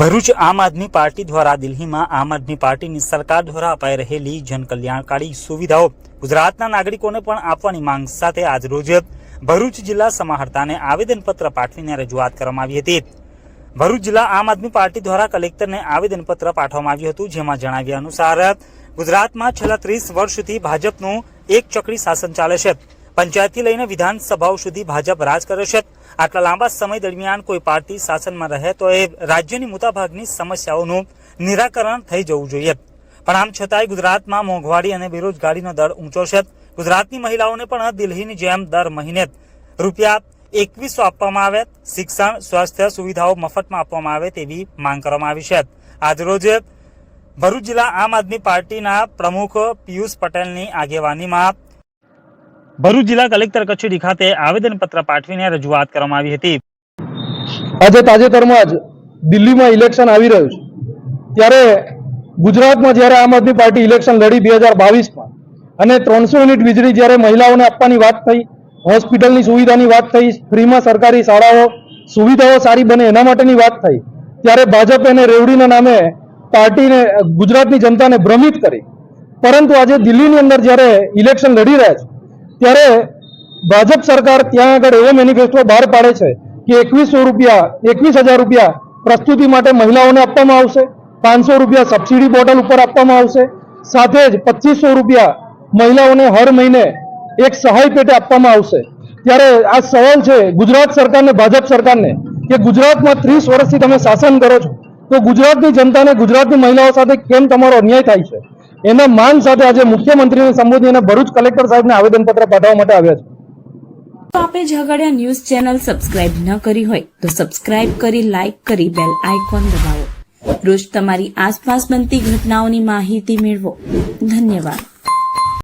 ભરૂચ આમ આદમી પાર્ટી દ્વારા દિલ્હીમાં આમ આદમી પાર્ટીની સરકાર દ્વારા અપાઈ રહેલી જનકલ્યાણકારી સુવિધાઓ ગુજરાતના નાગરિકોને પણ આપવાની માંગ સાથે આજરોજ ભરૂચ જિલ્લા સમાહર્તાને આવેદનપત્ર પાઠવીને રજૂઆત કરવામાં આવી હતી. ભરૂચ જિલ્લા આમ આદમી પાર્ટી દ્વારા કલેક્ટરને આવેદનપત્ર પાઠવવામાં આવ્યું હતું, જેમાં જણાવ્યા અનુસાર ગુજરાતમાં છેલ્લા ત્રીસ વર્ષથી ભાજપનું એક ચકડી શાસન ચાલે છે. પંચાયતથી લઈને વિધાનસભાઓ સુધી ભાજપ રાજ કરે છે. આટલા લાંબા સમય દરમિયાન કોઈ પાર્ટી શાસનમાં રહે તો એ રાજ્યની મોટાભાગની સમસ્યાઓનું નિરાકરણ થઈ જવું જોઈએ. પણ આમ છતાંય ગુજરાતમાં મોંઘવારી અને બેરોજગારીનો દર ઊંચો છે. ગુજરાતની મહિલાઓને પણ દિલ્હીની જેમ દર મહિને રૂપિયા એકવીસો આપવામાં આવે, શિક્ષણ, સ્વાસ્થ્ય સુવિધાઓ મફતમાં આપવામાં આવે તેવી માંગ કરવામાં આવી છે. આજરોજ ભરૂચ જિલ્લા આમ આદમી પાર્ટીના પ્રમુખ પિયુષ પટેલની આગેવાનીમાં ભરૂચ જિલ્લા કલેક્ટર કચેરી ખાતે આવેદનપત્ર પાઠવીને રજૂઆત કરવામાં આવી હતી. આજે તાજેતરમાં જ દિલ્હીમાં ઇલેક્શન આવી રહ્યું છે. ત્યારે ગુજરાતમાં જ્યારે આમ આદમી પાર્ટી ઇલેક્શન લડી બે હજાર બાવીસમાં અને ત્રણસો યુનિટ વીજળી જ્યારે મહિલાઓને આપવાની વાત થઈ, હોસ્પિટલની સુવિધાની વાત થઈ, ફ્રીમાં સરકારી શાળાઓ, સુવિધાઓ સારી બને એના માટેની વાત થઈ, ત્યારે ભાજપ એને રેવડીના નામે પાર્ટીને, ગુજરાતની જનતાને ભ્રમિત કરી. પરંતુ આજે દિલ્હીની અંદર જ્યારે ઇલેક્શન લડી રહ્યા છે ત્યારે ભાજપ સરકાર ત્યાં આગળ એવો મેનિફેસ્ટો બહાર પાડે છે કે એકવીસો રૂપિયા, એકવીસ હજાર રૂપિયા પ્રસ્તુતિ માટે મહિલાઓને આપવામાં આવશે, પાંચસો રૂપિયા સબસિડી બોટલ ઉપર આપવામાં આવશે, સાથે જ પચીસો રૂપિયા મહિલાઓને હર મહિને એક સહાય પેટે આપવામાં આવશે. ત્યારે આ સવાલ છે ગુજરાત સરકારને, ભાજપ સરકારને, કે ગુજરાતમાં ત્રીસ વર્ષથી તમે શાસન કરો છો, તો ગુજરાતની જનતાને ગુજરાતની મહિલાઓ સાથે કેમ તમારો અન્યાય થાય છે? એના માન સાથે આજે મુખ્યમંત્રીને સંબોધી ભરૂચ કલેક્ટર સાહેબને આવેદનપત્ર પાઠવવા માટે આવ્યા છે. તો આપે ઝઘડિયા ન્યૂઝ ચેનલ સબસ્ક્રાઇબ ન કરી હોય તો સબસ્ક્રાઇબ કરી, લાઇક કરી, બેલ આઇકોન દબાવો. રોજ તમારી આસપાસ બનતી ઘટનાઓની માહિતી મેળવો. ધન્યવાદ.